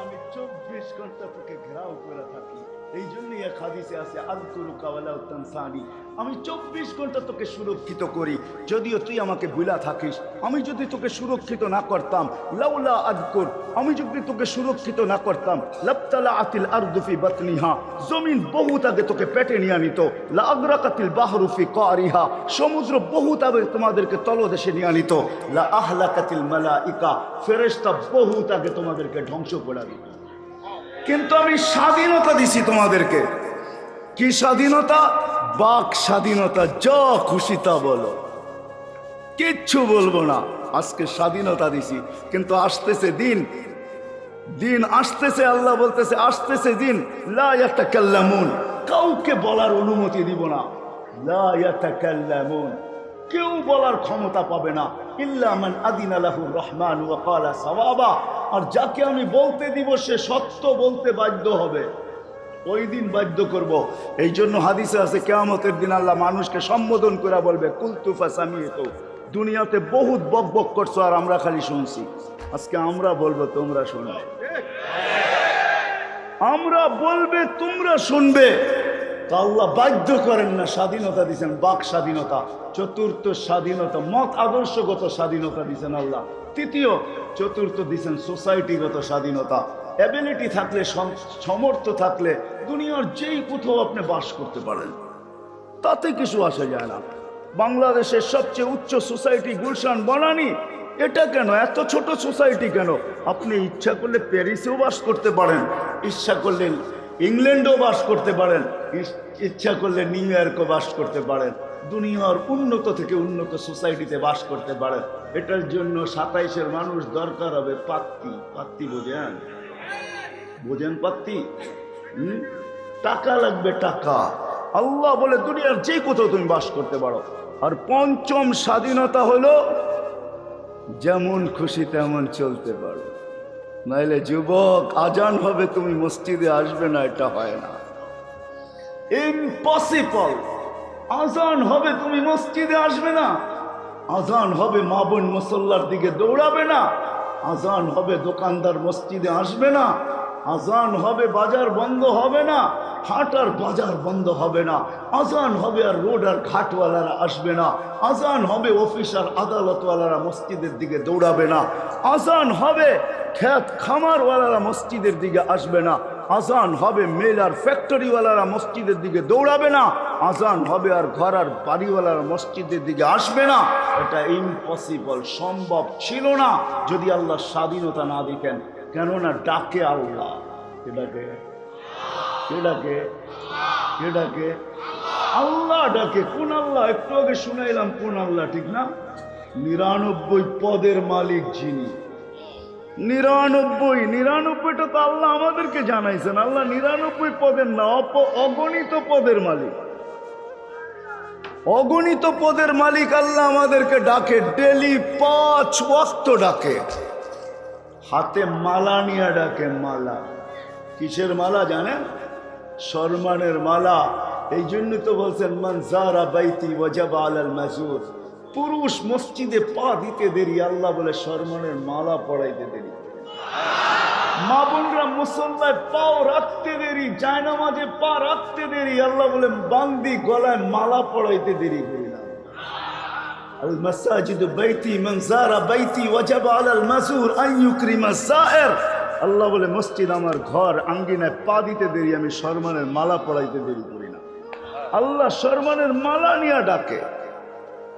আমি চব্বিশ ঘণ্টা তোকে ঘেরাও করে থাকি। এই জন্যই এক হাদিসে আছে আলকুরু কাওয়ালা তানসানি। আমি চব্বিশ ঘণ্টা তোকে সুরক্ষিত করি, যদিও তুই আমাকে বুলা থাকিস। আমি যদি তোকে সুরক্ষিত না করতাম, লাউলা আদকুর আমি যদি তোকে সুরক্ষিত না করতাম লাবতালা আতিল আরদুফি বাতনিহা, জমিন বহুত আগে তোকে পেটে নিয়ে আনিত লা আগ্রাকাতিল বাহরুফি কারিহা, সমুদ্র বহুত আগে তোমাদেরকে তলদেশে নিয়ে আনিত লা আহলা কাতিল মালা ইকা ফেরেশতা বহুত আগে তোমাদেরকে ধ্বংস করে দিত। কিন্তু আমি স্বাধীনতা দিছি তোমাদেরকে। কি স্বাধীনতা? বাক স্বাধীনতা, যা খুশি তা বলো। কিচ্ছু বলব না, আজকে স্বাধীনতা দিছি। কিন্তু আসতেছে দিন। দিন আসতেছে, আল্লাহ বলতেছে, আসতেছে দিন। লা ইয়াতাকাল্লামুন। কাউকে বলার অনুমতি দিব না। লা ইয়াতাকাল্লামুন। কেউ বলার ক্ষমতা পাবে না। ইল্লামান আদিন লাহু রহমান ওয়া ক্বালা সাওয়াবা। আর যাকে আমি বলতে দিব, সে সত্য বলতে বাধ্য হবে। ওই দিন বাধ্য করব। এই জন্য হাদিসে আছে, কেয়ামতের দিন আল্লাহ মানুষকে সম্বোধন করে বলবে কুলতুফা সামিয়ে তো দুনিয়াতে বহুত বক বক করছ আর আমরা খালি শুনছি। আজকে আমরা বলব, তোমরা শুনবে। আমরা বলবে, তোমরা শুনবে। তো আল্লাহ বাধ্য করেন না, স্বাধীনতা দিছেন, বাক স্বাধীনতা। চতুর্থ স্বাধীনতা, মত আদর্শগত স্বাধীনতা দিছেন আল্লাহ। তৃতীয়, চতুর্থ দিছেন সোসাইটিগত স্বাধীনতা। অ্যাবিলিটি থাকলে সমর্থ থাকলে দুনিয়ার যেই কোথাও আপনি বাস করতে পারেন। তাতে কিছু আসা যায় না। বাংলাদেশের সবচেয়ে উচ্চ সোসাইটি গুলশান বনানি, এটা কেন? এত ছোট সোসাইটি কেন? আপনি ইচ্ছা করলে প্যারিসেও বাস করতে পারেন। ইচ্ছা করলে ইংল্যান্ডেও বাস করতে পারেন। ইচ্ছা করলে নিউ ইয়র্কও বাস করতে পারেন। দুনিয়ার উন্নত থেকে উন্নত সোসাইটিতে বাস করতে পারেন এটার জন্য সাতাইশের মানুষ দরকার হবে পাত্তি। পাত্তি বোঝেন? বোঝেন পাত্তি? টাকা লাগবে টাকা। আল্লাহ বলে, দুনিয়ার যে কোথাও তুমি বাস করতে পারো। আর পঞ্চম স্বাধীনতা হলো, যেমন খুশি তেমন চলতে পারো। নাইলে যুবক, আজান হবে, তুমি মসজিদে আসবে না, এটা হয় না। ইম্পসিবল আজান হবে, তুমি মসজিদে আসবে না। আজান হবে, মা বোন মুসল্লার দিকে দৌড়াবে না। আজান হবে, দোকানদার মসজিদে আসবে না। আজান হবে, বাজার বন্ধ হবে না। হাট আর বাজার বন্ধ হবে না। আজান হবে আর রোড আর ঘাটওয়ালারা আসবে না। আজান হবে, অফিস আর আদালতওয়ালারা মসজিদের দিকে দৌড়াবে না। আজান হবে খ্যাত খামারওয়ালারা মসজিদের দিকে আসবে না। আজান হবে মেল আর ফ্যাক্টরিওয়ালারা মসজিদের দিকে দৌড়াবে না। আজান হবে আর ঘর আর বাড়িওয়ালারা মসজিদের দিকে আসবে না। এটা ইম্পসিবল সম্ভব ছিল না যদি আল্লাহ স্বাধীনতা না দিতেন। কেননা ডাকে আল্লাহ। এটাকে এটাকে কে ডাকে? কে ডাকে? আল্লাহ ডাকে। কোন আল্লাহ? একটু আগে শুনাইলাম কোন আল্লাহ ঠিক না? নিরানব্বই পদের মালিক যিনি। নিরানব্বই নিরানব্বইটা তো আল্লাহ আমাদেরকে জানাইছেন। আল্লাহ নিরানব্বই পদের না, অপ- অগণিত পদের মালিক। অগণিত পদের মালিক আল্লাহ আমাদেরকে ডাকে, ডেলি পাঁচ ওয়াক্ত ডাকে। হাতে মালা নিয়ে ডাকে, মালা। কিসের মালা জানেন? সম্মানের মালা। এই জন্য তো বলছেন মনজারা বাইতি ওয়াজাব আলাল মাজুর। পুরুষ মসজিদে পা দিতে দেরি, আল্লাহ বলে সরমনের মালা পড়াইতে দেরি। মা বোনরা মুসল্লায় পাও রাখতে দেরি, জায়নামাজে পা রাখতে দেরি, আল্লাহ বলে বান্দি গলায় মালা পড়াইতে দেরি করিলাম আল মাসাজিদ বাইতি মনসারা বাইতি ওয়াজাব আলাল মাসুর আইয়ুক্রিমা সায়ের আল্লাহ বলে, মসজিদ আমার ঘর, আঙ্গিনায় পা দিতে দেরি, আমি সরমানের মালা পড়াইতে দেরি করি না। আল্লাহ সরমানের মালা নিয়ে ডাকে।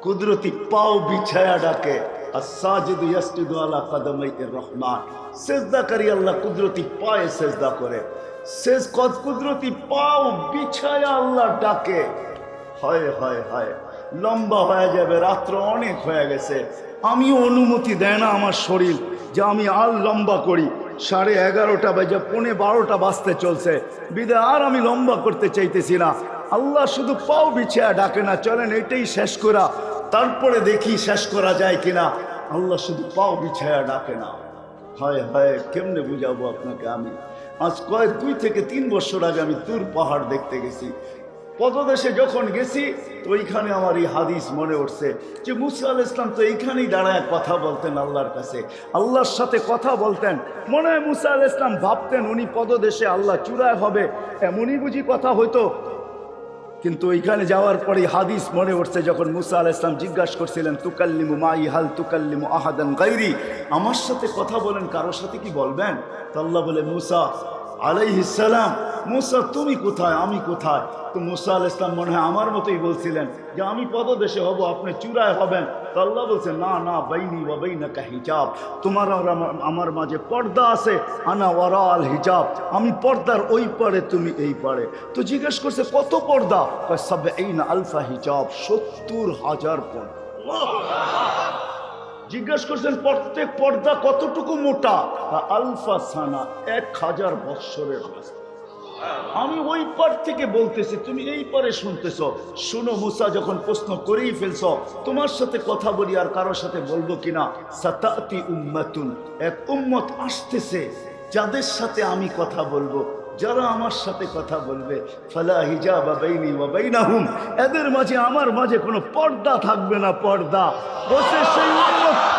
কুদরতি পাও বিছায়া ডাকে, আর সাজিদু ইয়াসজুদু আলা কদমাইর রহমান। সেজদা করি আল্লাহ কুদরতি পায়ে সেজদা করে। শেষ কদ কুদরতি পাও বিছায়া আল্লাহ ডাকে। হয় হয় হয়, লম্বা হয়ে যাবে, রাত্র অনেক হয়ে গেছে। আমিও অনুমতি দেয় না আমার শরীর যে আমি আর লম্বা করি। সাড়ে এগারোটা বাজে, পৌনে বারোটা বাজতে চলছে। বিদে আর আমি লম্বা করতে চাইতেছি না। আল্লাহ শুধু পাও বিছায়া ডাকে না, চলেন এটাই শেষ করা। তারপরে দেখি শেষ করা যায় কিনা। আল্লাহ শুধু পাও বিছায়া ডাকে না। হয় হয়, কেমনে বুঝাবো আপনাকে আমি? আজ কয়েক দুই থেকে তিন বছর আগে আমি তুর পাহাড় দেখতে গেছি। পদদেশে যখন গেছি, তো ওইখানে আমার এই হাদিস মনে উঠছে যে মুসা আল ইসলাম তো এইখানেই দাঁড়ায় কথা বলতেন আল্লাহর কাছে। আল্লাহর সাথে কথা বলতেন। মনে হয় মুসা আল ইসলাম ভাবতেন উনি পদদেশে আল্লাহ চূড়ায় হবে। এমনই বুঝি কথা হইতো। কিন্তু ওইখানে যাওয়ার পরে হাদিস মনে উঠছে, যখন মুসা আল ইসলাম জিজ্ঞাসা করছিলেন, তুকাল্লিমু মাই হাল তুকাল্লিমু আহাদান গাইরি আমার সাথে কথা বলেন, কারোর সাথে কি বলবেন? তো আল্লাহ বলে, মুসা আলাইহিসালাম মুসা, তুমি কোথায়? আমি কোথায়? তো মুসা আল ইসলাম মনে হয় আমার মতোই বলছিলেন যে, আমি পদদেশে হব, আপনি চূড়ায় হবেন। তো আল্লাহ বলছে না না, বাইনি বা বাইনাকা হিজাব। তোমার আমার- মাঝে পর্দা আছে, আনা ওয়ারা আল হিজাব। আমি পর্দার ওই পারে, তুমি এই পারে। তো জিজ্ঞেস করছে, কত পর্দা? সব এই না আলফা হিজাব, সত্তর হাজার পর্দা। জিজ্ঞেস করছেন, প্রত্যেক পর্দা কতটুকু মোটা? আলফা সানা, এক হাজার বৎসরের আমি ওই পার থেকে বলতেছি, তুমি এই পারে শুনতেছ। শুনো মুসা, যখন প্রশ্ন করেই ফেলছ, তোমার সাথে কথা বলি আর কারোর সাথে বলব কিনা? সাতাতি উম্মাতুন, এক উম্মত আসতেছে, যাদের সাথে আমি কথা বলব। যারা আমার সাথে কথা বলবে, ফালা বেইনি বা বেইনা হুম এদের মাঝে আমার মাঝে কোনো পর্দা থাকবে না, পর্দা। বসে সেই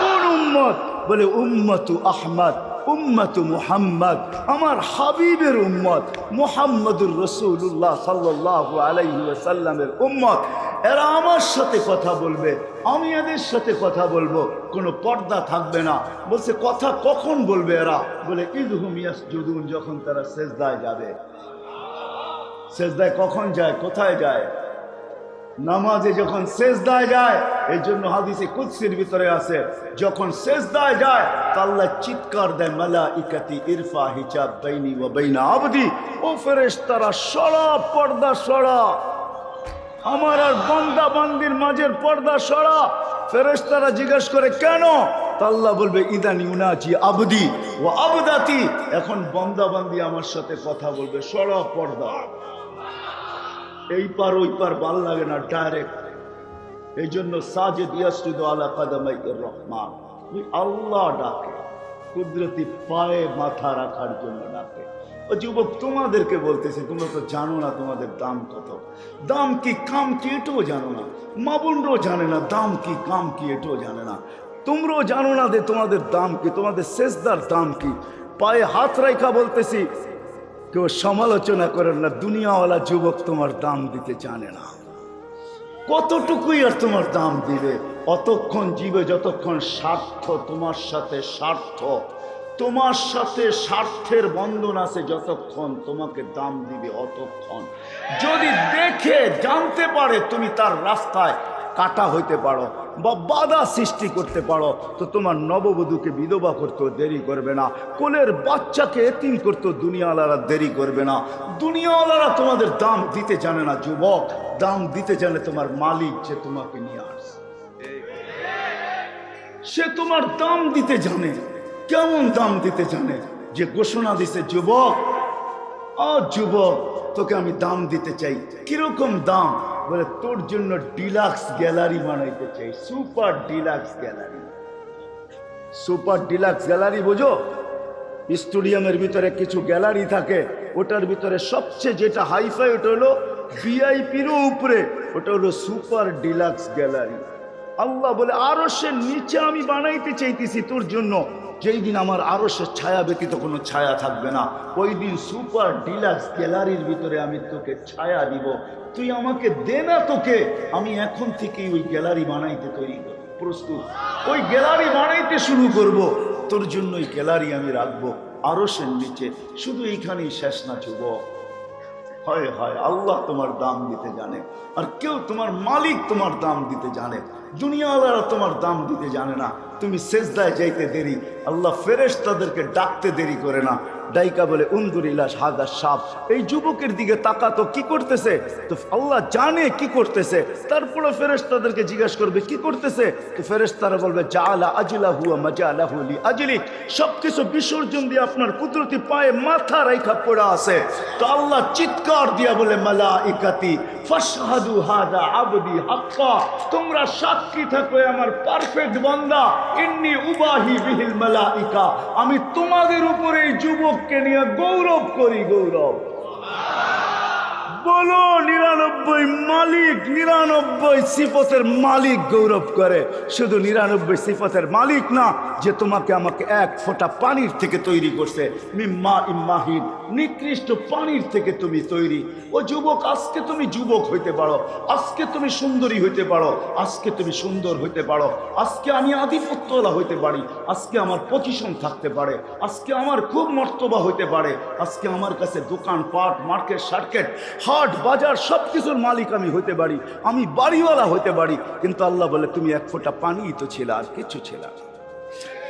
কোন উম্মত? বলে, উম্মতু আহমদ, উম্মত মুহাম্মদ, আমার হাবিবের উম্মত, মুহাম্মদুর রসুল্লাহ সাল্লাহ আলাইহি সাল্লামের উম্মত। এরা আমার সাথে কথা বলবে, আমি এদের সাথে কথা বলব, কোনো পর্দা থাকবে না। বলছে, কথা কখন বলবে এরা? বলে ঈদ হুমিয়াস জুদুন যখন তারা সেজদায় যাবে। সেজদায় কখন যায়? কোথায় যায়? নামাজে যখন সেজদায় যায়, এই জন্য হাদিসে কুৎসির ভিতরে আছে, যখন সেজদায় যায় আল্লাহ চিৎকার দেয় মালা ইকাতি ইরফা হিজাব বাইনি ও বাইনা আবদি। ও ফেরেশ তারা সরা, পর্দা সরা। আমার আর বন্দা বান্দির মাঝের পর্দা সরা। ফেরেস্তারা তারা জিজ্ঞেস করে, কেন? তাল্লা বলবে, ইদানি উনাজি আবদি ও আবদাতি। এখন বন্দা বান্দি আমার সাথে কথা বলবে, সরা পর্দা। এই পার ওই পার ভালো লাগে না ডাইরেক্ট এই জন্য সাজেদ ইয়াসুদ আলা কাদামাই রহমান। আল্লাহ ডাকে, কুদরতি পায়ে মাথা রাখার জন্য ডাকে। ও যুবক, তোমাদেরকে বলতেছে, তোমরা তো জানো না তোমাদের দাম কত। দাম কি কাম কি এটাও জানো না। মাবুনরাও জানে না দাম কি, কাম কি এটাও জানে না। তোমরাও জানো না যে তোমাদের দাম কি, তোমাদের শেষদার দাম কি। পায়ে হাত রাইখা বলতেছি, কেউ সমালোচনা করেন না, দুনিয়াওয়ালা যুবক তোমার দাম দিতে জানে না। কতটুকুই আর তোমার দাম দিবে? অতক্ষণ জীবে, যতক্ষণ স্বার্থ তোমার সাথে স্বার্থ। তোমার সাথে স্বার্থের বন্ধন আছে যতক্ষণ তোমাকে দাম দিবে অতক্ষণ। যদি দেখে, জানতে পারে তুমি তার রাস্তায় কাটা হইতে পারো বা বাধা সৃষ্টি করতে পারো, তো তোমার নববধূকে বিধবা করতেও দেরি করবে না। কোলের বাচ্চাকে এতিম করতেও দুনিয়াওয়ালারা দেরি করবে না। দুনিয়াওয়ালারা তোমাদের দাম দিতে জানে না, যুবক। দাম দিতে জানে তোমার মালিক যে তোমাকে নিয়ে আসছে। সে তোমার দাম দিতে জানে কেমন দাম দিতে জানে? যে ঘোষণা দিছে, যুবক ও যুবক, তোকে আমি দাম দিতে চাই। কীরকম দাম? বলে, তোর জন্য ডিলাক্স গ্যালারি বানাইতে চাই। Super deluxe gallery. Super deluxe gallery, বোঝো? স্টুডিয়ামের ভিতরে কিছু গ্যালারি থাকে, ওটার ভিতরে সবচেয়ে যেটা হাইফাই, ওটা হলো ভিআইপিরও উপরে, ওটা হলো সুপার ডিলাক্স গ্যালারি। আল্লাহ বলে আরও সে নিচে আমি বানাইতে চাইতেছি তোর জন্য। যেই দিন আমার আরও সে ছায়া ব্যতীত কোনো ছায়া থাকবে না, ওই দিন সুপার ডিলাক্স গ্যালারির ভিতরে আমি তোকে ছায়া দিব। তুই আমাকে দে না তোকে, আমি এখন থেকেই ওই গ্যালারি বানাইতে তৈরি প্রস্তুত। ওই গ্যালারি বানাইতে শুরু করব। তোর জন্য ওই গ্যালারি আমি রাখব আরও সে নিচে। শুধু এইখানেই শেষ না যুবক। হয় হয়, আল্লাহ তোমার দাম দিতে জানে, আর কেউ তোমার মালিক তোমার দাম দিতে জানে। দুনিয়াওয়ালারা তোমার দাম দিতে জানে না। তুমি সেজদায় যাইতে দেরি। আল্লাহ ফেরেশ তাদেরকে ডাকতে দেরি করে না। ডাইকা বলে উন্দুরিলা সাদা সাপ এই যুবকের দিকে তাকাতো, কি করতেছে? তো আল্লাহ জানে কি করতেছে। তারপরে ফেরেশ তাদেরকে জিজ্ঞাসা করবে, কি করতেছে? তো ফেরেশ তারা বলবে জালা আজিলা হুয়া মাজা আলাহুলি আজলি সবকিছু বিসর্জন দিয়ে আপনার কুদরতি পায়ে মাথা রেখা পড়ে আছে। তো আল্লাহ চিৎকার দিয়া বলে মালা ইকাতি তোমরা সাক্ষী আমার পারফেক্ট বিহিল মালাইকা। আমি তোমাদের উপরে এই যুবককে নিয়ে গৌরব করি গৌরব। বলো, নিরানব্বই মালিক, নিরানব্বই সিফতের মালিক গৌরব করে। শুধু নিরানব্বই সিফতের মালিক না, যে তোমাকে আমাকে এক ফোঁটা পানির থেকে তৈরি করছে। মিম্মা ইম্মাহিন, নিকৃষ্ট পানির থেকে তুমি তৈরি। ও যুবক, আজকে তুমি যুবক হইতে পারো। আজকে তুমি সুন্দরী হইতে পারো। আজকে তুমি সুন্দর হইতে পারো। আজকে আমি আধিপত্যলা হইতে পারি। আজকে আমার পজিশন থাকতে পারে। আজকে আমার খুব মর্তবা হইতে পারে। আজকে আমার কাছে দোকান পাট মার্কেট সার্কেট হাট, বাজার সব কিছুর মালিক আমি হইতে পারি, আমি বাড়িওয়ালা হইতে পারি। কিন্তু আল্লাহ বলে, তুমি এক ফোঁটা পানিই তো ছিল, আর কিছু ছিল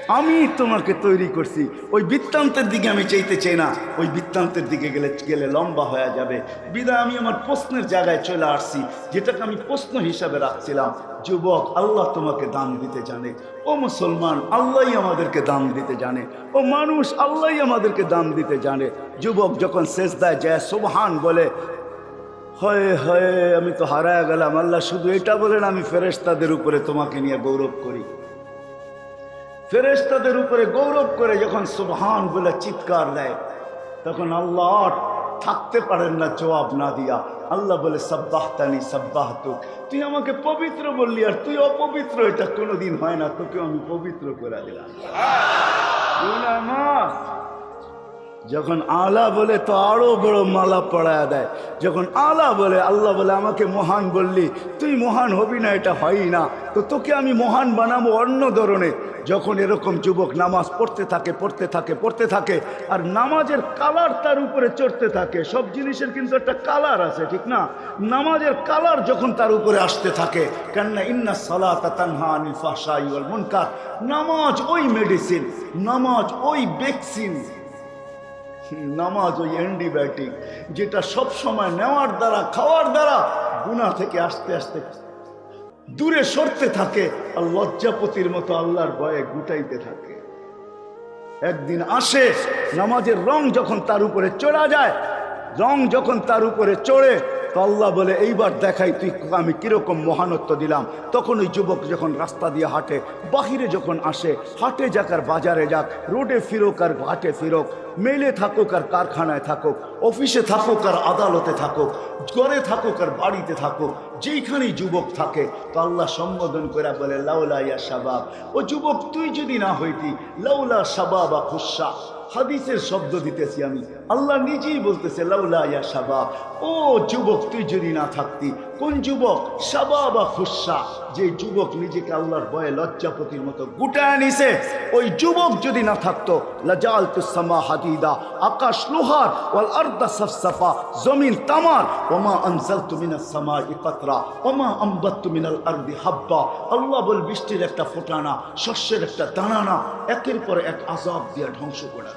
আমি তোমাকে তৈরি করছি। ওই বৃত্তান্তের দিকে আমি চাইতে চাই না। ওই বৃত্তান্তের দিকে গেলে গেলে লম্বা হয়ে যাবে। বিদায়, আমি আমার প্রশ্নের জায়গায় চলে আসছি, যেটাকে আমি প্রশ্ন হিসাবে রাখছিলাম। যুবক, আল্লাহ তোমাকে দান দিতে জানে। ও মুসলমান, আল্লাহই আমাদেরকে দান দিতে জানে। ও মানুষ, আল্লাহই আমাদেরকে দান দিতে জানে। যুবক যখন শেষ দেয় যায়, সোবহান বলে হয় হয় আমি তো হারায় গেলাম। আল্লাহ শুধু এটা বলেন আমি ফেরেশতাদের উপরে তোমাকে নিয়ে গৌরব করি। ফেরেশতাদের উপরে গৌরব করে যখন সুবহান বলে চিৎকার দেয় তখন আল্লাহ থাকতে পারেন না জবাব না দিয়া। আল্লাহ বলে সাব্বাহতানি সাব্বাহতুক। তুই আমাকে পবিত্র বললি আর তুই অপবিত্র এটা কোনোদিন হয় না। তোকে আমি পবিত্র করে দিলাম। যখন আলা বলে, তো আরও বড় মালা পড়ায় দেয়। যখন আলা বলে, আল্লাহ বলে, আমাকে মহান বললি, তুই মহান হবি না, এটা হয়ই না। তো তোকে আমি মহান বানাবো অন্য ধরনের। যখন এরকম যুবক নামাজ পড়তে থাকে পড়তে থাকে পড়তে থাকে, আর নামাজের কালার তার উপরে চড়তে থাকে, সব জিনিসের কিন্তু একটা কালার আছে, ঠিক না? নামাজের কালার যখন তার উপরে আসতে থাকে, কেননা ইন্না সালাতা তানহা আনিল ফাহশাই মুনকার। নামাজ ওই মেডিসিন নামাজ ওই ভ্যাকসিন নামাজ ওই অ্যান্টিবায়োটিক যেটা সব সময় নেওয়ার দ্বারা, খাওয়ার দ্বারা গুণা থেকে আস্তে আস্তে দূরে সরতে থাকে আর লজ্জাপতির মতো আল্লাহর ভয়ে গুটাইতে থাকে। একদিন আসে, নামাজের রং যখন তার উপরে চড়া যায়, রং যখন তার উপরে চড়ে তো আল্লাহ বলে, এইবার দেখাই তুই আমি কীরকম মহানত্ব দিলাম। তখন ওই যুবক যখন রাস্তা দিয়ে হাঁটে, বাহিরে যখন আসে, হাটে যাক আর বাজারে যাক, রোডে ফিরোক আর ঘাটে ফিরোক, মেলে থাকুক আর কারখানায় থাকুক, অফিসে থাকুক আর আদালতে থাকুক, ঘরে থাকুক আর বাড়িতে থাকুক, যেইখানেই যুবক থাকে, তো আল্লাহ সম্বোধন করে বলে, লাউলা ইয়া শাবাব। ও যুবক, তুই যদি না হইতি, লাউলা শাবাব বা খুশা। হাদিসের শব্দ দিতেছি আমি। আল্লাহ নিজেই বলতেছে, লাউলা ইয়া শাবাব, ও যুবক, তুই যদি না থাকতি কোন যুবক? শাবাব বা খুশা যে যুবক নিজেকে আল্লাহর ভয়ে লজ্জাপতির মতো গুটায় নিছে ওই যুবক যদি না থাকতো লাজাল তুসামা হাদিদা, আকাশ লোহার, ওয়াল আরদা সাফসাফা, জমিন তামার, ওমা আনজালতু মিনাস সামাই কাতরা, ওমা আম্বাত্তু মিনাল আরদি হাব্বা। আল্লাহ বল, বৃষ্টির একটা ফোটানা, শস্যের একটা দানানা, একের পর এক আজাব দিয়ে ধ্বংস করে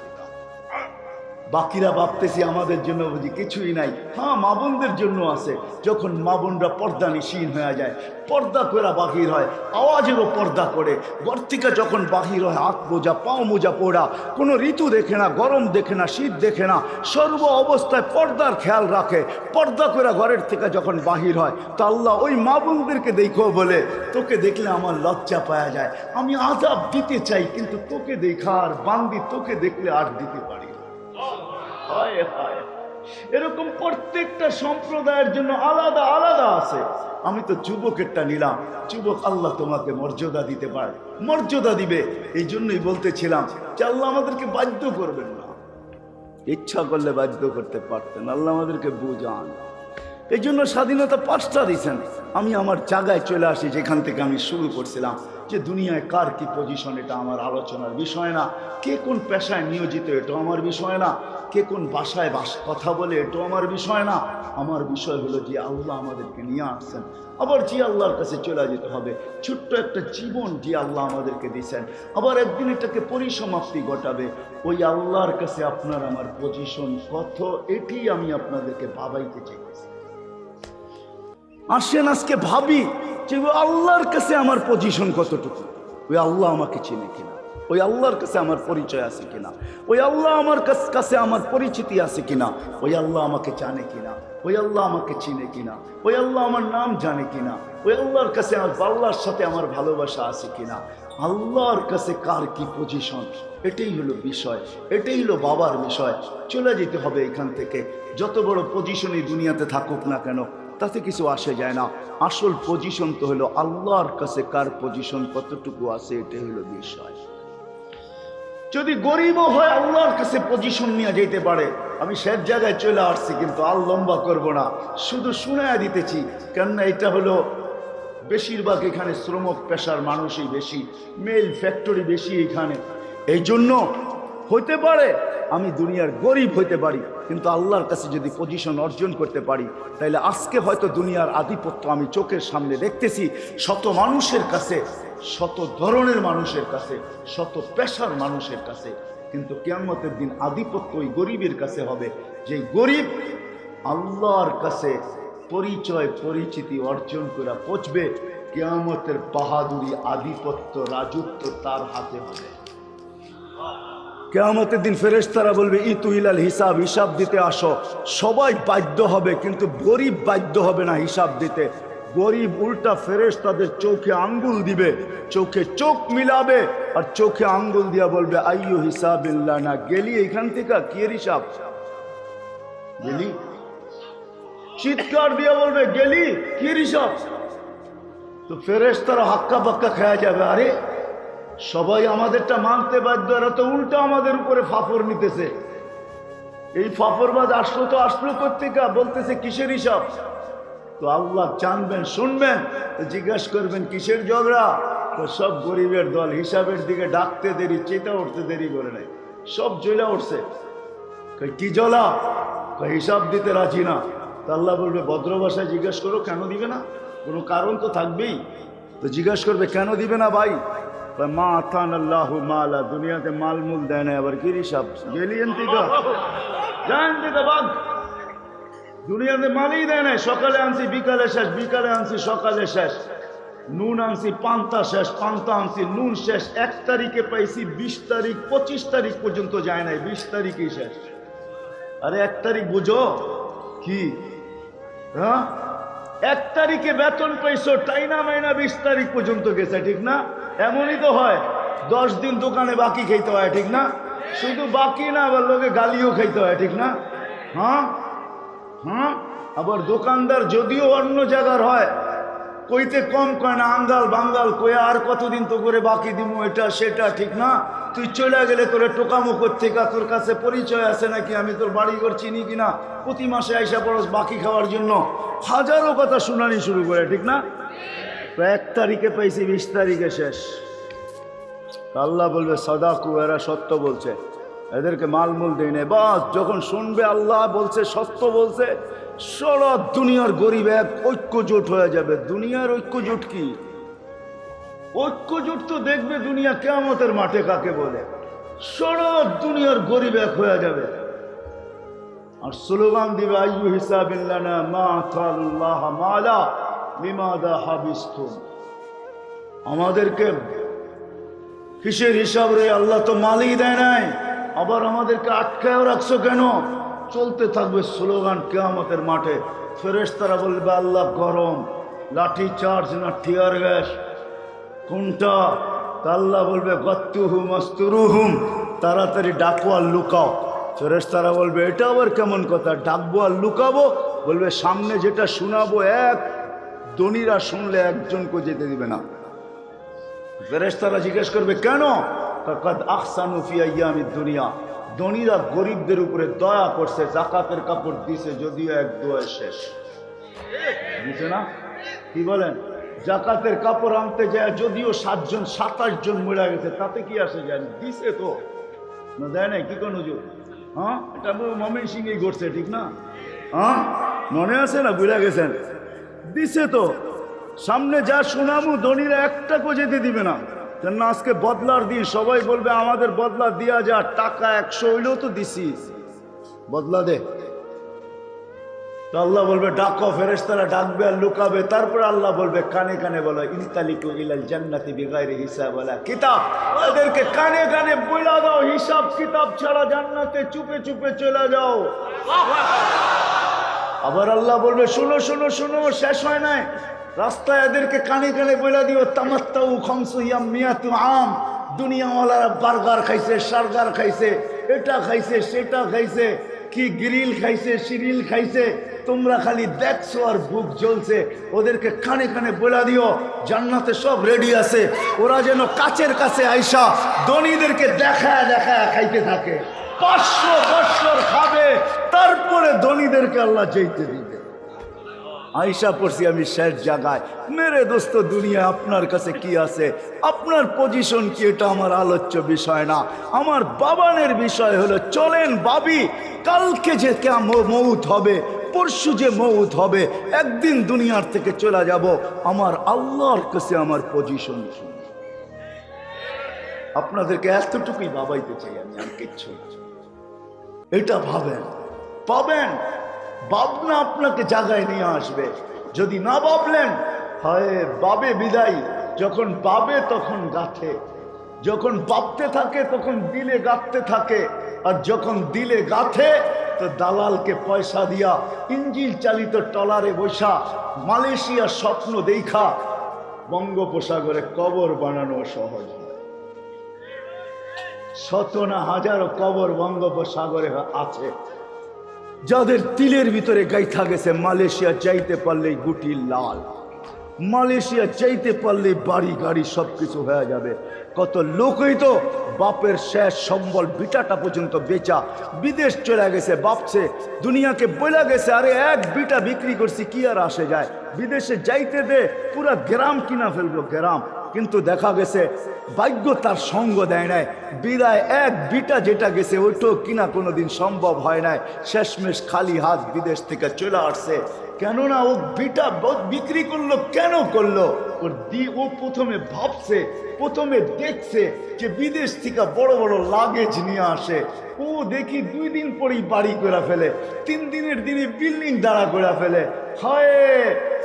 বাকিরা ভাবতেছি আমাদের জন্য বুঝি কিছুই নাই। হ্যাঁ মা বোনদের জন্য আছে। যখন মা বোনরা পর্দা নিশীন হয়ে যায়, পর্দা করে বাহির হয়, আওয়াজেরও পর্দা করে। ঘর থেকে যখন বাহির হয়, হাত মোজা, পাও মোজা পোড়া কোনো ঋতু দেখে না, গরম দেখে না, শীত দেখে না, সর্ব অবস্থায় পর্দার খেয়াল রাখে। পর্দা করে ঘরের থেকে যখন বাহির হয়, তো আল্লাহ ওই মা বোনদেরকে দেখো বলে, তোকে দেখলে আমার লজ্জা পাওয়া যায়। আমি আজাব দিতে চাই, কিন্তু তোকে দেখা আর বান্দি তোকে দেখলে আর দিতে পারি হায় এরকম প্রত্যেকটা সম্প্রদায়ের জন্য আলাদা আলাদা আছে। আমি তো যুবকেরটা নিলাম। যুবক আল্লাহ তোমাকে মর্যাদা দিতে পারে। মর্যাদা দিবে। এই জন্যই বলতেছিলাম যে আল্লাহ আমাদেরকে বাধ্য করবেন না। ইচ্ছা করলে বাধ্য করতে পারতেন। আল্লাহ আমাদেরকে বুঝান। এই জন্য স্বাধীনতা পাঁচটা দিয়েছেন। আমি আমার জায়গায় চলে আসি, যেখান থেকে আমি শুরু করছিলাম। যে দুনিয়ায় কার কি পজিশন এটা আমার আলোচনার বিষয় না। কে কোন পেশায় নিয়োজিত এটাও আমার বিষয় না। কে কোন বাসায় বাস, কথা বলে, এটাও আমার বিষয় না। আমার বিষয় হলো যে আল্লাহ আমাদেরকে নিয়ে আসছেন। আবার যে আল্লাহর কাছে চলে যেতে হবে। ছোট্ট একটা জীবন যে আল্লাহ আমাদেরকে দিয়েছেন। আবার একদিন এটাকে পরিসমাপ্তি ঘটাবে। ওই আল্লাহর কাছে আপনার আমার পজিশন কত এটি আমি আপনাদেরকে ভাবাইতে চাইতেছি। আসেন আজকে ভাবি যে ওই আল্লাহর কাছে আমার পজিশন কতটুকু? ওই আল্লাহ আমাকে চিনে কিনা? ওই আল্লাহর কাছে আমার পরিচয় আছে কিনা? ওই আল্লাহ আমার কাছ- আমার পরিচিতি আছে কিনা? ওই আল্লাহ আমাকে জানে কিনা? ওই আল্লাহ আমাকে চিনে কিনা? ওই আল্লাহ আমার নাম জানে কিনা? ওই আল্লাহর কাছে আমার আল্লাহর সাথে আমার ভালোবাসা আছে কিনা? আল্লাহর কাছে কার কি পজিশন এটাই হলো বিষয়, এটাই হলো বাবার বিষয়। চলে যেতে হবে এখান থেকে। যত বড় পজিশনে দুনিয়াতে থাকুক না কেন তাতে কিছু আসে যায় না। আসল পজিশন তো হলো আল্লাহর কাছে কার পজিশন কতটুকু আছে এটা হলো বিষয়। যদি গরিবও হয় আল্লাহর কাছে পজিশন নিয়ে যেতে পারে। আমি শেষ জায়গায় চলে আসছি কিন্তু আর লম্বা করব না। শুধু শুনায়া দিতেছি, কেননা এটা হলো বেশিরভাগ এখানে শ্রমক পেশার মানুষই বেশি মেল ফ্যাক্টরি বেশি এখানে। এই জন্য হতে পারে আমি দুনিয়ার গরিব হইতে পারি, কিন্তু আল্লাহর কাছে যদি পজিশন অর্জন করতে পারি তাহলে আজকে হয়তো দুনিয়ার আধিপত্য আমি চোখের সামনে দেখতেছি, শত মানুষের কাছে, শত ধরনের মানুষের কাছে, শত পেশার মানুষের কাছে, কিন্তু কেয়ামতের দিন আধিপত্য ওই গরিবের কাছে হবে যে গরিব আল্লাহর কাছে পরিচয়, পরিচিতি অর্জন করে পচবে কেয়ামতের বাহাদুরি, আধিপত্য, রাজত্ব তার হাতে হবে। কেয়ামতের দিন ফেরেশতারা বলবে ই তুহিলাল হিসাব হিসাব দিতে আসো। সবাই বাধ্য হবে, কিন্তু গরিব বাধ্য হবে না হিসাব দিতে। গরিব উল্টা ফেরেশ তাদের চোখে আঙ্গুল দিবে, চোখে চোখ মিলাবে, আর চোখে আঙ্গুল দিয়া বলবে, আইয়ু হিসাব না, গেলি এখান থেকে কি হিসাব? গেলি? চিৎকার দিয়া বলবে, গেলি কি হিসাব? তো ফেরেশ তারা হাক্কা বাক্কা খাওয়া যাবে, আরে সবাই আমাদেরটা মানতে বাধ্য, এরা তো উল্টা আমাদের উপরে ফাফর নিতেছে। এই ফাফরবাজ আসলো তো, আসলো কোথেকে বলতেছে, কিসের হিসাব? তো আল্লাহ জানবেন, শুনবেন জিজ্ঞাসা করবেন, কিসের ঝগড়া? তো সব গরিবের দল হিসাবের দিকে ডাকতে দেরি, চেতা উঠতে দেরি করে নাই। সব জ্বলা উঠছে। কি জ্বলা? হিসাব দিতে রাজি না। তো আল্লাহ বলবে, ভদ্র ভাষায় জিজ্ঞাসা করো, কেন দিবে না? কোনো কারণ তো থাকবেই। তো জিজ্ঞাসা করবে, কেন দিবে না ভাই? মা আথান আল্লাহ মালা, দুনিয়াতে মালমূল দেয় না আবার কি হিসাব? গেলিয়েন দুনিয়াতে মালই দেয় না সকালে আনছি, বিকালে শেষ, বিকালে আনছি, সকালে শেষ। নুন আনছি, পান্তা শেষ, পান্তা আনছি, নুন শেষ, এক তারিখে পাইছি, বিশ তারিখ, পঁচিশ তারিখ পর্যন্ত যায় নাই, বিশ তারিখই শেষ। আরে, এক তারিখ বুঝো? কি? হ্যাঁ? এক তারিখে বেতন পাইছো, টাইনা মাইনা বিশ তারিখ পর্যন্ত গেছে, ঠিক না? এমনই তো হয়, দশ দিন দোকানে বাকি খেতে হয়, ঠিক না? শুধু বাকি না, আবার লোকে গালিও খাইতে হয়, ঠিক না? হ্যাঁ? হ্যাঁ? আবার দোকানদার যদিও অন্য জায়গার হয়, কইতে কম কয় না, আঙ্গাল বাঙ্গাল কয়ে আর কতদিন তো করে বাকি দিব এটা সেটা, ঠিক না? তুই চলে গেলে তোরে টোকামো থেকে তোর কাছে পরিচয় আছে নাকি? আমি তোর বাড়ি ঘর চিনি কিনা? প্রতি মাসে আইসা পড়স বাকি খাওয়ার জন্য। হাজারো কথা শুনানি শুরু করে, ঠিক না? এক তারিখে পাইছি, বিশ তারিখে শেষ। আল্লাহ বলবে, সদাকু, এরা সত্য বলছে। এদেরকে মালমূল দেয় নেই। বাস, যখন শুনবে আল্লাহ বলছে, সত্য বলছে, সারা দুনিয়ার গরিব এক ঐক্যজোট হয়ে যাবে। দুনিয়ার ঐক্যজোট কি? ঐক্যজোট তো দেখবে দুনিয়া কেমতের মাঠে কাকে বলে। সারা দুনিয়ার গরিব এক হয়ে যাবে। আর স্লোগান দিবে, আইয়ু হিসাবিল্লানা মা মালা। আমাদেরকে কিসের হিসাব রে? আল্লাহ তো মালই দেয় নাই। আবার আমাদেরকে আটকায়ও রাখছো কেন? চলতে থাকবে স্লোগান কেয়ামতের মাঠে। ফেরেস তারা বলবে আল্লাহ, গরম। লাঠি চার্জ না, টিয়ার গ্যাস। কোনটা? আল্লাহ বলবে গত্তুহুম অস্তুরুহুম তাড়াতাড়ি ডাকো আর লুকাও। ফেরেস তারা বলবে, এটা আবার কেমন কথা? ডাকবো আর লুকাবো? বলবে, সামনে যেটা শোনাবো, এক দনিরা শুনলে একজনকে যেতে দিবে না। ফেরেশতারা জিজ্ঞেস করবে, কেন? কাদ আহসানু ফি আইয়ামি দুনিয়া। ধনীরা গরিবদের উপরে দয়া করছে, জাকাতের কাপড় দিছে, যদিও এক দোয়া শেষ। দিছে না? কি বলেন? জাকাতের কাপড় আনতে যায়, যদিও সাতজন, সাতাশ জন মরে গেছে, তাতে কি আসে যায় দিছে তো। না, দেয় নাই, কি কোন হুজুর? হ্যাঁ? এটা মমিন সিংই ঘটছে ঠিক না? হ্যাঁ? মনে আছে না বুঝা গেছেন? দিছে তো। সামনে যা শোনামু ধনীরা একটা কো যেতে দিবে না। কেন আজকে বদলার দিন, সবাই বলবে আমাদের বদলা দিয়া যা, টাকা একশো হইলেও তো দিছি। বদলা দে। আল্লাহ বলবে, ডাকো, ফেরেশতারা ডাকবে আর লুকাবে। তারপরে আল্লাহ বলবে, কানে কানে বলো, ইনতালিকু ইলাল জান্নাতি বিগাইরি হিসাব ওয়ালা কিতাব। এদেরকে কানে কানে বইলা দাও, হিসাব কিতাব ছাড়া জান্নাতে চুপে চুপে চলে যাও। আবার আল্লাহ বলবে, শোনো শোনো শোনো, শেষ হয় নাই। রাস্তায় এদেরকে কানে কানে বলে দিও, তামাত্তাউ খমসু ইয়াম মিয়াতু আম। দুনিয়াওয়ালারা বার্গার খাইছে, সার্গার খাইছে, এটা খাইছে, সেটা খাইছে, কি গ্রিল খাইছে, সিরিল খাইছে, তোমরা খালি দেখছ আর বুক জ্বলছে। ওদেরকে কানে কানে বলে দিও, জান্নাতে সব রেডি আছে। ওরা যেন কাচের কাছে আইসা ধনীদেরকে দেখায় দেখায় খাইতে থাকে। পাঁচশো বৎসর খাবে তারপরে ধনীদেরকে আল্লাহ যেতে দিবে। আইসা পড়ছি আমি শেষ জায়গায়। মেরে দোস্ত, দুনিয়া আপনার কাছে কি আছে? আপনার পজিশন কি? এটা আমার আলোচ্য বিষয় না। আমার বাবানের বিষয় হলো, চলেন বাবি কালকে যে মৌত হবে, পরশু যে মৌত হবে, একদিন দুনিয়ার থেকে চলে যাব। আমার আল্লাহর কাছে আমার পজিশন আপনাদেরকে এতটুকুই বাবাইতে চাই আমি, আর কিচ্ছু এটা ভাবেন। পাবেন। ভাবনা আপনাকে জায়গায় নিয়ে আসবে। যদি না ভাবলেন, হয় বাবে বিদায়। যখন পাবে তখন গাঁথে। যখন ভাবতে থাকে, তখন দিলে গাঁথতে থাকে। আর যখন দিলে গাঁথে, তো দালালকে পয়সা দিয়া ইঞ্জিল চালিত টলারে বৈশা মালয়েশিয়ার স্বপ্ন দেখা, বঙ্গোপসাগরে কবর বানানো সহজ শত না হাজারো কবর বঙ্গোপসাগরে আছে। যাদের তিলের ভিতরে গাইথা গেছে, মালয়েশিয়া যাইতে পারলেই গুটি লাল। মালয়েশিয়া চাইতে পারলে বাড়ি, গাড়ি সব কিছু হয়ে যাবে। কত লোকই তো বাপের শেষ সম্বল বিটাটা পর্যন্ত বেচা। বিদেশ চলে গেছে বাপছে দুনিয়াকে বলে গেছে, আরে এক বিটা বিক্রি করছি, কি আর আসে যায়? বিদেশে যাইতে দে, পুরা গ্রাম কিনা ফেলব, গ্রাম। কিন্তু দেখা গেছে, ভাগ্য তার সঙ্গ দেয় নাই। বিদায় এক বিটা যেটা গেছে, ওইটাও কিনা কোনোদিন সম্ভব হয় নাই। শেষমেশ খালি হাত বিদেশ থেকে চলে আসছে। কেননা ও বিটা বিক্রি করল, কেন করল? ওর দি, ও প্রথমে ভাবছে, প্রথমে দেখছে যে বিদেশ থেকে বড় বড় লাগেজ নিয়ে আসে। ও দেখি দুই দিন পরেই বাড়ি করে ফেলে, তিন দিনের দিনে বিল্ডিং দাঁড়া করে ফেলে। হায়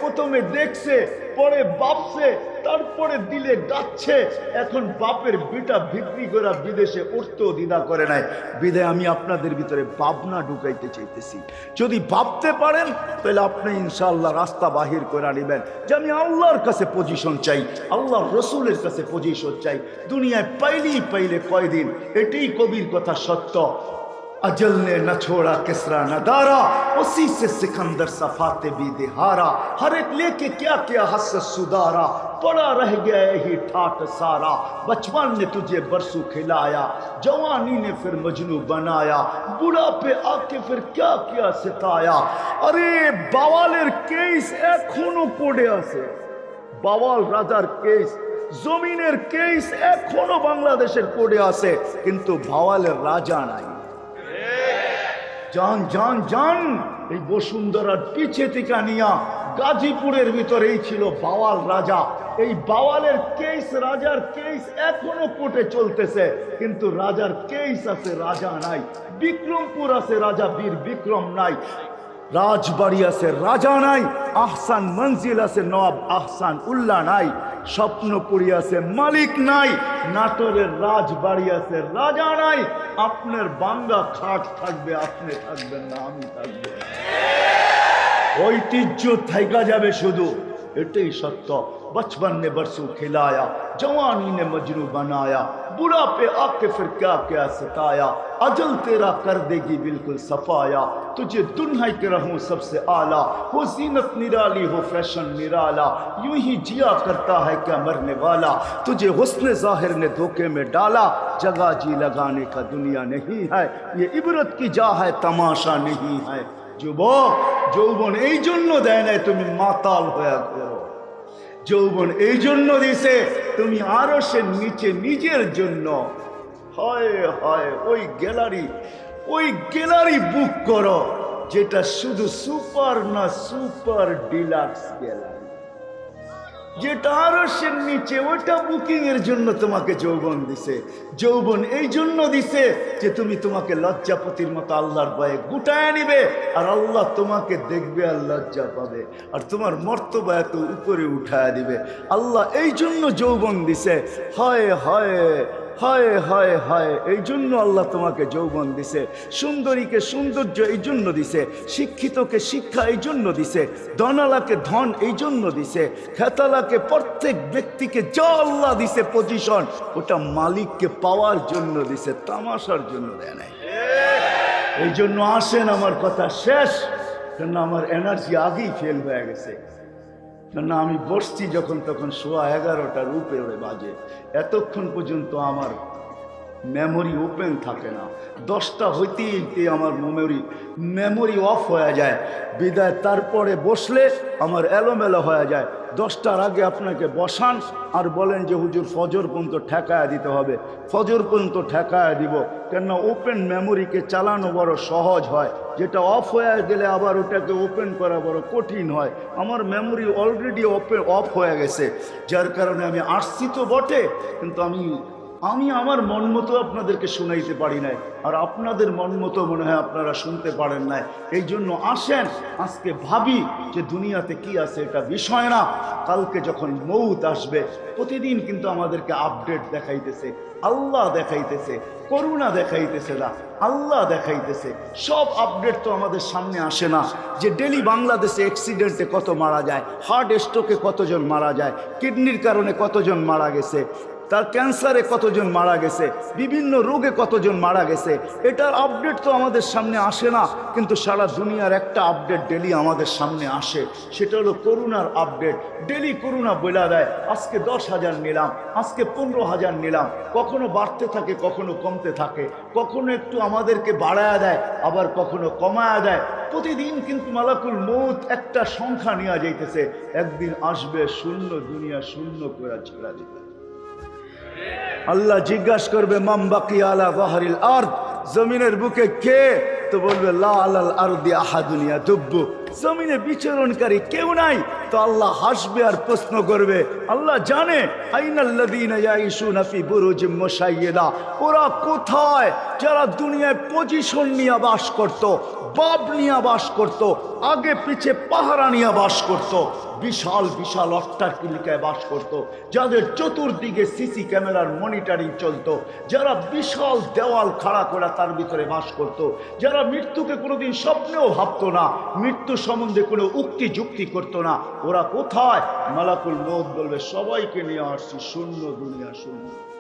প্রথমে দেখছে, পরে বাপছে তারপরে দিলে গাচ্ছে এখন বাপের বিটা বিক্রি করে বিদেশে উঠতেও দ্বিধা করে নাই। বিদে, আমি আপনাদের ভিতরে ভাবনা ঢুকাইতে চাইতেছি। যদি ভাবতে পারেন, তাহলে আপনি ইনশাআল্লাহ রাস্তা বাহির করে নেবেন যে আমি আল্লাহর কাছে পজিশন চাই আল্লাহ রসুলের কাছে পজিশন চাই। দুনিয়ায় পাইলেই পাইলে কয়দিন, এটাই কবির কথা সত্য। अजल ने न छोड़ा किसरा न दारा उसी से सिकंदर सफाते भी दिहारा हर एक लेके क्या क्या हस सुधारा पड़ा रह गया ही ठाट सारा बचपन ने तुझे बरसू खिलाया जवानी ने फिर मजनू बनाया बुढ़ापे आके फिर क्या क्या सिताया अरे বাওয়ালের কেস এখনো পড়ে আছে বাওয়াল রাজার কেস জমিনের কেস এখনো বাংলাদেশের পড়ে আছে কিন্তু বাওয়ালের রাজা নাই যান যান যান এই বসুন্ধরার পিছে থেকে নিয়া গাজীপুরের ভিতরেই ছিল বাওয়াল রাজা। এই বাওয়ালের কেস রাজার কেস এখনও কোর্টে চলতেছে, কিন্তু রাজার কেস আছে রাজা নাই, বিক্রমপুর আছে রাজা বীর বিক্রম নাই। রাজবাড়ি আছে রাজা নাই, আহসান মঞ্জিল আছে নবাব আহসান উল্লাহ নাই স্বপ্নপুরি আছে মালিক নাই, নাটোরের রাজবাড়ি আছে রাজা নাই, আপনার বাঙ্গা খাট থাকবে, আপনি থাকবেন না, আমি থাকব ঐতিহ্য থাইকা যাবে শুধু, এটাই সত্য। بچپن نے برسوں کھلایا، جوانی نے مجرو بنایا برا پہ آ کے پھر کیا کیا ستایا اجل تیرا کر دے گی بالکل صفایا، تجھے دنیا کے رہوں سب سے اعلیٰ ہو زینت نرالی ہو فیشن نرالا، یوں ہی جیا کرتا ہے کیا مرنے والا، تجھے حسن ظاہر نے دھوکے میں ڈالا، جگہ جی لگانے کا دنیا نہیں ہے، یہ عبرت کی جا ہے، تماشا نہیں ہے، جو بو جو بو نہیں দেয় دینے তুমি ماتال হয়ে کرو যৌবন, এই জন্য দিছে, তুমি আরও সে নিচে নিজের জন্য, হয় হয়, ওই গ্যালারি ওই গ্যালারি বুক করো, যেটা শুধু সুপার না সুপার ডিলাক্স গ্যালারি। যেটা আরও সে নিচে ওটা বুকিং এর জন্য তোমাকে যৌবন দিছে। যৌবন এই জন্য দিছে যে তুমি তোমাকে লজ্জাপতির মতো আল্লাহর ভয়ে গুটায় নিবে আর আল্লাহ তোমাকে দেখবে আর লজ্জা পাবে আর তোমার মর্তবা এত উপরে উঠায় দিবে। আল্লাহ এই জন্য যৌবন দিছে। হয় হয় হায় হায় হায়, এই জন্য আল্লাহ তোমাকে যৌবন দিছে, সুন্দরীকে সৌন্দর্য এই জন্য দিছে, শিক্ষিতকে শিক্ষা এই জন্য দিছে ধনালাকে ধন এই জন্য দিছে, খেতালাকে প্রত্যেক ব্যক্তিকে যা আল্লাহ দিছে পজিশন ওটা মালিককে পাওয়ার জন্য দিছে, তামাশার জন্য দেয় নাই। এই জন্য আসেন, আমার কথা শেষ কেন আমার এনার্জি আগেই ফেল হয়ে গেছে। কেন আমি বসছি যখন তখন সোয়া এগারোটার উপরে বাজে। এতক্ষণ পর্যন্ত আমার মেমোরি ওপেন থাকে না। দশটা হইতে হইতে আমার মেমোরি মেমোরি অফ হয়ে যায়। বিদায়, তারপরে বসলে আমার এলোমেলো হয়ে যায়। দশটার আগে আপনাকে বসান আর বলেন যে, হুজুর, ফজর পর্যন্ত ঠেকায় দিতে হবে। ফজর পর্যন্ত ঠেকায় দিব। কেননা ওপেন মেমোরিকে চালানো বড় সহজ হয়। যেটা অফ হয়ে গেলে আবার ওটাকে ওপেন করা বড় কঠিন হয়। আমার মেমোরি অলরেডি ওপেন অফ হয়ে গেছে। যার কারণে আমি আসছি তো বটে, কিন্তু আমি আমি আমার মন মতো আপনাদেরকে শোনাইতে পারি নাই, আর আপনাদের মন মতো মনে হয় আপনারা শুনতে পারেন নাই। এই জন্য আসেন, আজকে ভাবি যে দুনিয়াতে কি আছে এটা বিষয় না। কালকে যখন মৌত আসবে, প্রতিদিন কিন্তু আমাদেরকে আপডেট দেখাইতেছে, আল্লাহ দেখাইতেছে, করুণা দেখাইতেছে না, আল্লাহ দেখাইতেছে। সব আপডেট তো আমাদের সামনে আসে না। যে ডেলি বাংলাদেশে অ্যাক্সিডেন্টে কত মারা যায় হার্ট স্ট্রোকে কতজন মারা যায় কিডনির কারণে কতজন মারা গেছে তার ক্যান্সারে কতজন মারা গেছে, বিভিন্ন রোগে কতজন মারা গেছে, এটার আপডেট তো আমাদের সামনে আসে না, কিন্তু সারা দুনিয়ার একটা আপডেট ডেলি আমাদের সামনে আসে, সেটা হলো করোনার আপডেট ডেলি করোনা বলে দেয়, আজকে দশ হাজার নিলাম, আজকে পনেরো হাজার নিলাম, কখনো বাড়তে থাকে, কখনো কমতে থাকে, কখনো একটু আমাদেরকে বাড়ায় দেয়, আবার কখনো কমায়া দেয়, প্রতিদিন কিন্তু মালাকুল মৌত একটা সংখ্যা নেওয়া যাইতেছে, একদিন আসবে শূন্য, দুনিয়া শূন্য করে ছেড়া দিতে আল্লাহ জিজ্ঞাসা করবে, মাম বাকি আলা বাহারিল আর জমিনের বুকে কে? তো বলবে, লা আলাল আরদি আহাদুনিয়া দুব্বু জমিনে বিচরণকারী কেউ নাই। তো আল্লাহ হাসবে আর প্রশ্ন করবে, আল্লাহ জানে ওরা কোথায়? যারা দুনিয়ায় পজিশন নিয়ে বাস করত বাপ নিয়ে বাস করত, আগে পিছে পাহারা নিয়ে বাস করত। বিশাল বিশাল অট্টাকিলিকায় বাস করত, যাদের চতুর্দিকে সিসি ক্যামেরার মনিটরিং চলত, যারা বিশাল দেওয়াল খাড়া করে তার ভিতরে বাস করত, যারা মৃত্যুকে কোনোদিন স্বপ্নেও ভাবতো না, মৃত্যু সম্বন্ধে কোনো উক্তি যুক্তি করতো না, ওরা কোথায়? মালাকুল মৌত বলবে, সবাইকে নিয়ে আসছি, শূন্য দুনিয়া, শূন্য।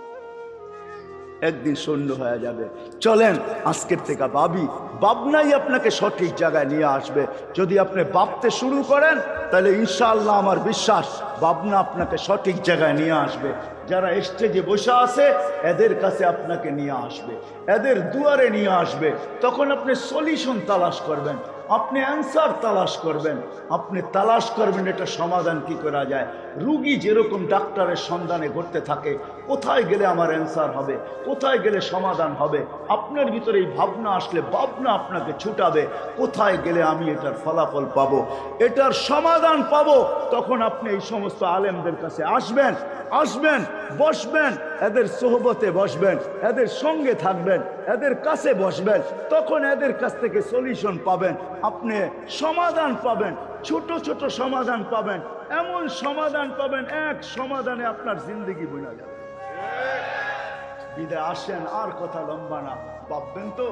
একদিন শূন্য হয়ে যাবে। চলেন, আজকের থেকে ভাবি, ভাবনাই আপনাকে সঠিক জায়গায় নিয়ে আসবে। যদি আপনি ভাবতে শুরু করেন, তাহলে ইনশাল্লাহ আমার বিশ্বাস, ভাবনা আপনাকে সঠিক জায়গায় নিয়ে আসবে। যারা স্টেজে বসে আছে, এদের কাছে আপনাকে নিয়ে আসবে। এদের দুয়ারে নিয়ে আসবে। তখন আপনি সলিউশন তালাশ করবেন। আপনি অ্যান্সার তালাশ করবেন। আপনি তালাশ করবেন, এটা সমাধান কি করা যায়? রুগী যেরকম ডাক্তারের সন্ধানে ঘটতে থাকে কোথায় গেলে আমার অ্যান্সার হবে? কোথায় গেলে সমাধান হবে? আপনার ভিতরে এই ভাবনা আসলে, ভাবনা আপনাকে ছুটাবে। কোথায় গেলে আমি এটার ফলাফল পাবো? এটার সমাধান পাবো? তখন আপনি এই সমস্ত আলেমদের কাছে আসবেন আসবেন, বসবেন, এদের সোহবতে বসবেন, এদের সঙ্গে থাকবেন, এদের কাছে বসবেন। তখন এদের কাছ থেকে সলিউশন পাবেন। আপনি সমাধান পাবেন, ছোট ছোট সমাধান পাবেন। এমন সমাধান পাবেন, এক সমাধানে আপনার জিন্দগি বোঝা যাবে। বিদায় আসেন, আর কথা লম্বা না। ভাববেন তো?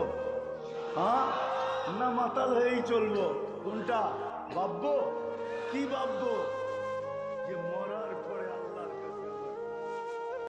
হ্যাঁ? না, মাতাল হয়েই চলবো। কোনটা? ভাববো? কি ভাববো?